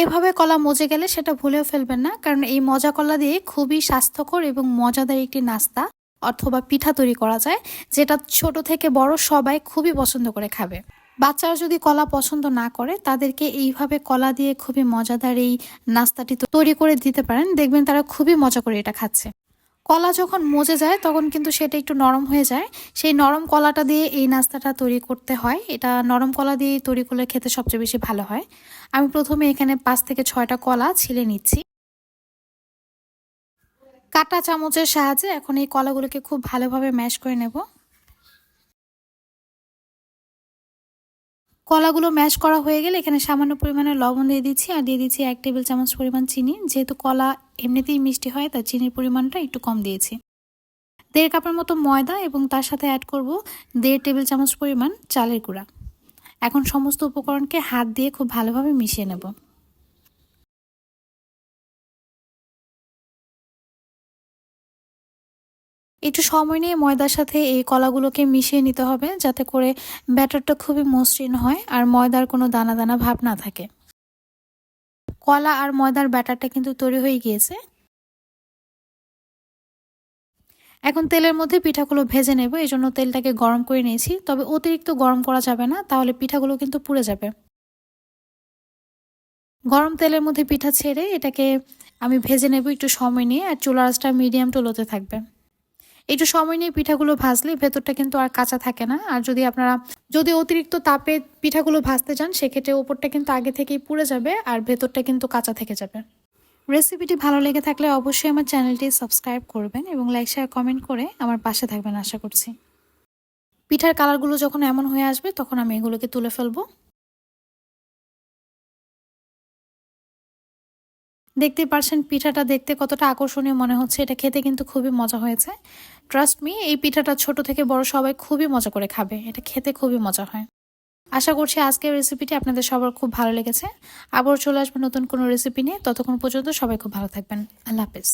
এভাবে কলা মজে গেলে সেটা ভুলেও ফেলবেন না, কারণ এই মজা কলা দিয়ে খুবই স্বাস্থ্যকর এবং মজাদার একটি নাস্তা অথবা পিঠা তৈরি করা যায়, যেটা ছোট থেকে বড় সবাই খুবই পছন্দ করে খাবে। বাচ্চারা যদি কলা পছন্দ না করে, তাদেরকে এইভাবে কলা দিয়ে খুবই মজাদার এই নাস্তাটি তৈরি করে দিতে পারেন। দেখবেন তারা খুবই মজা করে এটা খাচ্ছে। কলা যখন মজে যায়, তখন কিন্তু সেটা একটু নরম হয়ে যায়। সেই নরম কলাটা দিয়ে এই নাস্তাটা তৈরি করতে হয়। এটা নরম কলা দিয়ে তৈরি করলে খেতে সবচেয়ে বেশি ভালো হয়। আমি প্রথমে এখানে পাঁচ থেকে ছয়টা কলা ছিলে নিচ্ছি। কাটা চামচের সাহায্যে এখন এই কলাগুলোকে খুব ভালোভাবে ম্যাশ করে নেব। কলাগুলো ম্যাশ করা হয়ে গেলে এখানে সামান্য পরিমাণে লবণ দিয়ে দিচ্ছি আর দিয়ে দিচ্ছি এক টেবিল চামচ পরিমাণ চিনি। যেহেতু কলা এমনিতেই মিষ্টি হয় তার চিনির পরিমাণটা একটু কম দিয়েছি। দেড় কাপের মতো ময়দা এবং তার সাথে অ্যাড করব দেড় টেবিল চামচ পরিমাণ চালের গুঁড়া। এখন সমস্ত উপকরণকে হাত দিয়ে খুব ভালোভাবে মিশিয়ে নেব। একটু সময় নিয়ে ময়দার সাথে এই কলাগুলোকে মিশিয়ে নিতে হবে যাতে করে ব্যাটারটা খুবই মসৃণ হয় আর ময়দার কোনো দানা দানা ভাব না থাকে। কলা আর ময়দার ব্যাটারটা কিন্তু তৈরি হয়ে গিয়েছে। এখন তেলের মধ্যে পিঠাগুলো ভেজে নেব এই জন্য তেলটাকে গরম করে নিয়েছি। তবে অতিরিক্ত গরম করা যাবে না, তাহলে পিঠাগুলো কিন্তু পুড়ে যাবে। গরম তেলের মধ্যে পিঠা ছেড়ে এটাকে আমি ভেজে নেব একটু সময় নিয়ে, আর চুলা আঁচটা মিডিয়াম টু লোতে থাকবে। একটু সময় নিয়ে পিঠাগুলো ভাজলে ভেতরটা কিন্তু আর কাঁচা থাকে না। আর যদি আপনারা, যদি অতিরিক্ত তাপে পিঠাগুলো ভাজতে চান, সেক্ষেত্রে ওপরটা কিন্তু আগে থেকেই পুড়ে যাবে আর ভেতরটা কিন্তু কাঁচা থেকে যাবে। রেসিপিটি ভালো লেগে থাকলে অবশ্যই আমার চ্যানেলটি সাবস্ক্রাইব করবেন এবং লাইক, শেয়ার, কমেন্ট করে আমার পাশে থাকবেন আশা করছি। পিঠার কালারগুলো যখন এমন হয়ে আসবে, তখন আমি এগুলোকে তুলে ফেলব। দেখতে পারছেন পিঠাটা দেখতে কতটা আকর্ষণীয় মনে হচ্ছে। এটা খেতে কিন্তু খুবই মজা হয়েছে। ট্রাস্ট মি এই পিঠাটা ছোট থেকে বড় সবাই খুবই মজা করে খাবে। এটা খেতে খুবই মজা হয়। আশা করছি আজকের রেসিপিটি আপনাদের সবার খুব ভালো লেগেছে। আবার চলে আসবে নতুন কোনো রেসিপি নিয়ে। ততক্ষণ পর্যন্ত সবাই খুব ভালো থাকবেন। আল্লাহ হাফেজ।